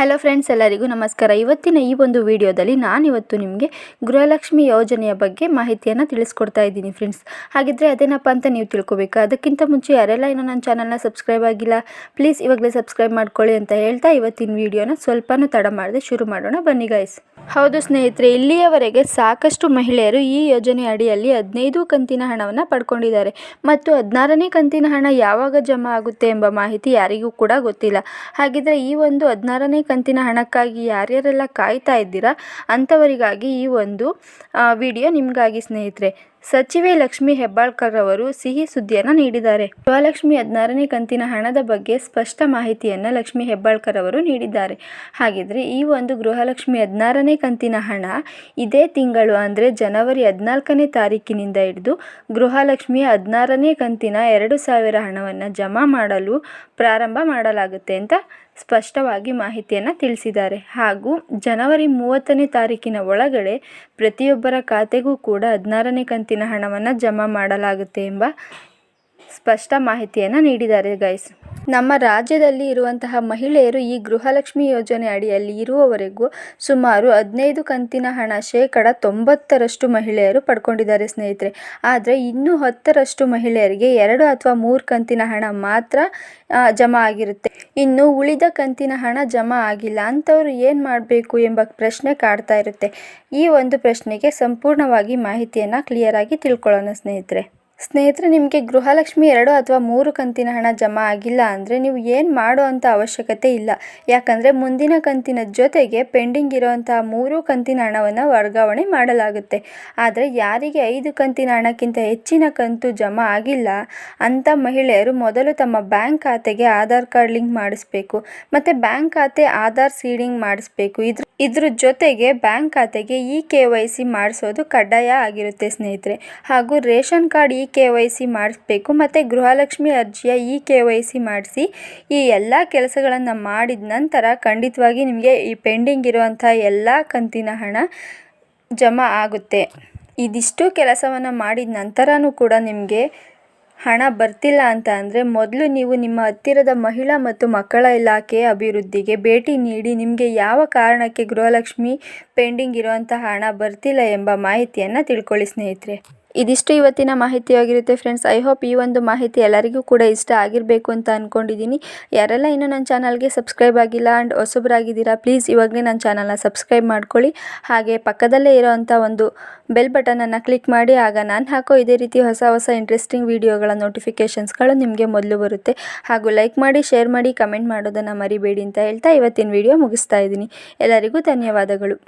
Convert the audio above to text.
Hello friends ಎಲ್ಲರಿಗೂ ನಮಸ್ಕಾರ. ಇವತ್ತಿನ ಈ ಒಂದು ವಿಡಿಯೋದಲ್ಲಿ ನಾನಿವತ್ತು ನಿಮಗೆ ಗೃಹಲಕ್ಷ್ಮಿ ಯೋಜನೆಯ ಬಗ್ಗೆ ಮಾಹಿತಿಯನ್ನು ತಿಳಿಸ್ಕೊಡ್ತಾ ಇದ್ದೀನಿ ಫ್ರೆಂಡ್ಸ್ ಹಾಗಿದ್ರೆ ಅದೇನಪ್ಪ ಅಂತ ನೀವು ತಿಳ್ಕೊಬೇಕು. ಅದಕ್ಕಿಂತ ಮುಂಚೆ ಯಾರೆಲ್ಲ ಇನ್ನೂ ನನ್ನ ಚಾನಲ್ನ ಸಬ್ಸ್ಕ್ರೈಬ್ ಆಗಿಲ್ಲ ಪ್ಲೀಸ್ ಇವಾಗಲೇ ಸಬ್ಸ್ಕ್ರೈಬ್ ಮಾಡ್ಕೊಳ್ಳಿ ಅಂತ ಹೇಳ್ತಾ ಇವತ್ತಿನ ವಿಡಿಯೋನ ಸ್ವಲ್ಪನೂ ತಡ ಮಾಡದೆ ಶುರು ಮಾಡೋಣ. ಬನ್ನಿ ಗಾಯ್ಸ್ ಹೌದು ಸ್ನೇಹಿತರೆ, ಇಲ್ಲಿಯವರೆಗೆ ಸಾಕಷ್ಟು ಮಹಿಳೆಯರು ಈ ಯೋಜನೆ ಅಡಿಯಲ್ಲಿ ಹದಿನೈದು ಕಂತಿನ ಹಣವನ್ನು ಪಡ್ಕೊಂಡಿದ್ದಾರೆ. ಮತ್ತು ಹದಿನಾರನೇ ಕಂತಿನ ಹಣ ಯಾವಾಗ ಜಮಾ ಆಗುತ್ತೆ ಎಂಬ ಮಾಹಿತಿ ಯಾರಿಗೂ ಕೂಡ ಗೊತ್ತಿಲ್ಲ. ಹಾಗಿದ್ರೆ ಈ ಒಂದು ಹದಿನಾರನೇ ಕಂತಿನ ಹಣಕ್ಕಾಗಿ ಯಾರ್ಯಾರೆಲ್ಲ ಕಾಯ್ತಾ ಇದ್ದೀರಾ ಅಂಥವರಿಗಾಗಿ ಈ ಒಂದು ವಿಡಿಯೋ ನಿಮಗಾಗಿ ಸ್ನೇಹಿತರೆ. ಸಚಿವೆ ಲಕ್ಷ್ಮಿ ಹೆಬ್ಬಾಳ್ಕರ್ ಅವರು ಸಿಹಿ ಸುದ್ದಿಯನ್ನು ನೀಡಿದ್ದಾರೆ. ಗೃಹಲಕ್ಷ್ಮಿ ಹದಿನಾರನೇ ಕಂತಿನ ಹಣದ ಬಗ್ಗೆ ಸ್ಪಷ್ಟ ಮಾಹಿತಿಯನ್ನು ಲಕ್ಷ್ಮಿ ಹೆಬ್ಬಾಳ್ಕರ್ ಅವರು ನೀಡಿದ್ದಾರೆ. ಹಾಗಿದ್ರೆ ಈ ಒಂದು ಗೃಹಲಕ್ಷ್ಮಿ ಹದಿನಾರನೇ ಕಂತಿನ ಹಣ ಇದೇ ತಿಂಗಳು ಅಂದರೆ ಜನವರಿ ಹದಿನಾಲ್ಕನೇ ತಾರೀಕಿನಿಂದ ಹಿಡಿದು ಗೃಹಲಕ್ಷ್ಮಿ ಹದಿನಾರನೇ ಕಂತಿನ ಎರಡು ಸಾವಿರ ಹಣವನ್ನು ಜಮಾ ಮಾಡಲು ಪ್ರಾರಂಭ ಮಾಡಲಾಗುತ್ತೆ ಅಂತ ಸ್ಪಷ್ಟವಾಗಿ ಮಾಹಿತಿಯನ್ನು ತಿಳಿಸಿದ್ದಾರೆ. ಹಾಗೂ ಜನವರಿ ಮೂವತ್ತನೇ ತಾರೀಕಿನ ಒಳಗಡೆ ಪ್ರತಿಯೊಬ್ಬರ ಖಾತೆಗೂ ಕೂಡ ಹದಿನಾರನೇ ಕಂತಿನ ಹಣವನ್ನು ಜಮಾ ಮಾಡಲಾಗುತ್ತೆ ಎಂಬ ಸ್ಪಷ್ಟ ಮಾಹಿತಿಯನ್ನು ನೀಡಿದ್ದಾರೆ ಗೈಸ್ ನಮ್ಮ ರಾಜ್ಯದಲ್ಲಿ ಇರುವಂತಹ ಮಹಿಳೆಯರು ಈ ಗೃಹಲಕ್ಷ್ಮಿ ಯೋಜನೆ ಅಡಿಯಲ್ಲಿ ಇರುವವರೆಗೂ ಸುಮಾರು ಹದಿನೈದು ಕಂತಿನ ಹಣ ಶೇಕಡ ತೊಂಬತ್ತರಷ್ಟು ಮಹಿಳೆಯರು ಪಡ್ಕೊಂಡಿದ್ದಾರೆ ಸ್ನೇಹಿತರೆ. ಆದರೆ ಇನ್ನೂ ಹತ್ತರಷ್ಟು ಮಹಿಳೆಯರಿಗೆ ಎರಡು ಅಥವಾ ಮೂರು ಕಂತಿನ ಹಣ ಮಾತ್ರ ಜಮಾ ಆಗಿರುತ್ತೆ. ಇನ್ನು ಉಳಿದ ಕಂತಿನ ಹಣ ಜಮಾ ಆಗಿಲ್ಲ ಅಂಥವ್ರು ಏನು ಮಾಡಬೇಕು ಎಂಬ ಪ್ರಶ್ನೆ ಕಾಡ್ತಾ ಇರುತ್ತೆ. ಈ ಒಂದು ಪ್ರಶ್ನೆಗೆ ಸಂಪೂರ್ಣವಾಗಿ ಮಾಹಿತಿಯನ್ನು ಕ್ಲಿಯರಾಗಿ ತಿಳ್ಕೊಳ್ಳೋಣ ಸ್ನೇಹಿತರೆ. ಸ್ನೇಹಿತರೆ, ನಿಮಗೆ ಗೃಹಲಕ್ಷ್ಮಿ ಎರಡು ಅಥವಾ ಮೂರು ಕಂತಿನ ಹಣ ಜಮಾ ಆಗಿಲ್ಲ ಅಂದರೆ ನೀವು ಏನು ಮಾಡೋ ಮಾಡುವಂಥ ಅವಶ್ಯಕತೆ ಇಲ್ಲ. ಯಾಕಂದರೆ ಮುಂದಿನ ಕಂತಿನ ಜೊತೆಗೆ ಪೆಂಡಿಂಗ್ ಇರುವಂತಹ ಮೂರು ಕಂತಿನ ಹಣವನ್ನು ವರ್ಗಾವಣೆ ಮಾಡಲಾಗುತ್ತೆ. ಆದರೆ ಯಾರಿಗೆ ಐದು ಕಂತಿನ ಹಣಕ್ಕಿಂತ ಹೆಚ್ಚಿನ ಕಂತು ಜಮಾ ಆಗಿಲ್ಲ ಅಂಥ ಮಹಿಳೆಯರು ಮೊದಲು ತಮ್ಮ ಬ್ಯಾಂಕ್ ಖಾತೆಗೆ ಆಧಾರ್ ಕಾರ್ಡ್ ಲಿಂಕ್ ಮಾಡಿಸ್ಬೇಕು, ಮತ್ತು ಬ್ಯಾಂಕ್ ಖಾತೆ ಆಧಾರ್ ಸೀಡಿಂಗ್ ಮಾಡಿಸ್ಬೇಕು. ಇದ್ರ ಇದ್ರ ಜೊತೆಗೆ ಬ್ಯಾಂಕ್ ಖಾತೆಗೆ ಇ ಕೆ ವೈ ಸಿ ಮಾಡಿಸೋದು ಕಡ್ಡಾಯ ಆಗಿರುತ್ತೆ ಸ್ನೇಹಿತರೆ. ಹಾಗೂ ration card E K Y C ಮಾಡಿಸ್ಬೇಕು ಮತ್ತು ಗೃಹಲಕ್ಷ್ಮಿ ಅರ್ಜಿಯ ಇ ಕೆ ವೈ ಸಿ ಮಾಡಿಸಿ ಈ ಎಲ್ಲ ಕೆಲಸಗಳನ್ನು ಮಾಡಿದ ನಂತರ ಖಂಡಿತವಾಗಿ ನಿಮಗೆ ಈ ಪೆಂಡಿಂಗ್ ಇರುವಂಥ ಎಲ್ಲ ಕಂತಿನ ಹಣ ಜಮಾ ಆಗುತ್ತೆ. ಇದಿಷ್ಟು ಕೆಲಸವನ್ನು ಮಾಡಿದ ನಂತರನೂ ಕೂಡ ನಿಮಗೆ ಹಣ ಬರ್ತಿಲ್ಲ ಅಂತ ಅಂದರೆ ಮೊದಲು ನೀವು ನಿಮ್ಮ ಹತ್ತಿರದ ಮಹಿಳಾ ಮತ್ತು ಮಕ್ಕಳ ಇಲಾಖೆ ಅಭಿವೃದ್ಧಿಗೆ ಭೇಟಿ ನೀಡಿ ನಿಮಗೆ ಯಾವ ಕಾರಣಕ್ಕೆ ಗೃಹಲಕ್ಷ್ಮಿ ಪೆಂಡಿಂಗ್ ಇರುವಂಥ ಹಣ ಬರ್ತಿಲ್ಲ ಎಂಬ ಮಾಹಿತಿಯನ್ನು ತಿಳ್ಕೊಳ್ಳಿ ಸ್ನೇಹಿತರೆ. ಇದಿಷ್ಟು ಇವತ್ತಿನ ಮಾಹಿತಿಯಾಗಿರುತ್ತೆ ಫ್ರೆಂಡ್ಸ್ ಐ ಹೋಪ್ ಈ ಒಂದು ಮಾಹಿತಿ ಎಲ್ಲರಿಗೂ ಕೂಡ ಇಷ್ಟ ಆಗಿರಬೇಕು ಅಂತ ಅಂದ್ಕೊಂಡಿದ್ದೀನಿ ಯಾರೆಲ್ಲ ಇನ್ನೂ ನನ್ನ ಚಾನಲ್ಗೆ ಸಬ್ಸ್ಕ್ರೈಬ್ ಆಗಿಲ್ಲ ಆ್ಯಂಡ್ ಹೊಸಬ್ರಾಗಿದ್ದೀರಾ ಪ್ಲೀಸ್ ಇವಾಗಲೇ ನನ್ನ ಚಾನಲ್ನ ಸಬ್ಸ್ಕ್ರೈಬ್ ಮಾಡ್ಕೊಳ್ಳಿ. ಹಾಗೆ ಪಕ್ಕದಲ್ಲೇ ಇರೋವಂಥ ಒಂದು ಬೆಲ್ ಬಟನನ್ನು ಕ್ಲಿಕ್ ಮಾಡಿ, ಆಗ ನಾನು ಹಾಕೋ ಇದೇ ರೀತಿ ಹೊಸ ಹೊಸ ಇಂಟ್ರೆಸ್ಟಿಂಗ್ ವೀಡಿಯೋಗಳ ನೋಟಿಫಿಕೇಷನ್ಸ್ಗಳು ನಿಮಗೆ ಮೊದಲು ಬರುತ್ತೆ. ಹಾಗೂ ಲೈಕ್ ಮಾಡಿ ಶೇರ್ ಮಾಡಿ ಕಮೆಂಟ್ ಮಾಡೋದನ್ನು ಮರಿಬೇಡಿ ಅಂತ ಹೇಳ್ತಾ ಇವತ್ತಿನ ವಿಡಿಯೋ ಮುಗಿಸ್ತಾ ಇದ್ದೀನಿ. ಎಲ್ಲರಿಗೂ ಧನ್ಯವಾದಗಳು.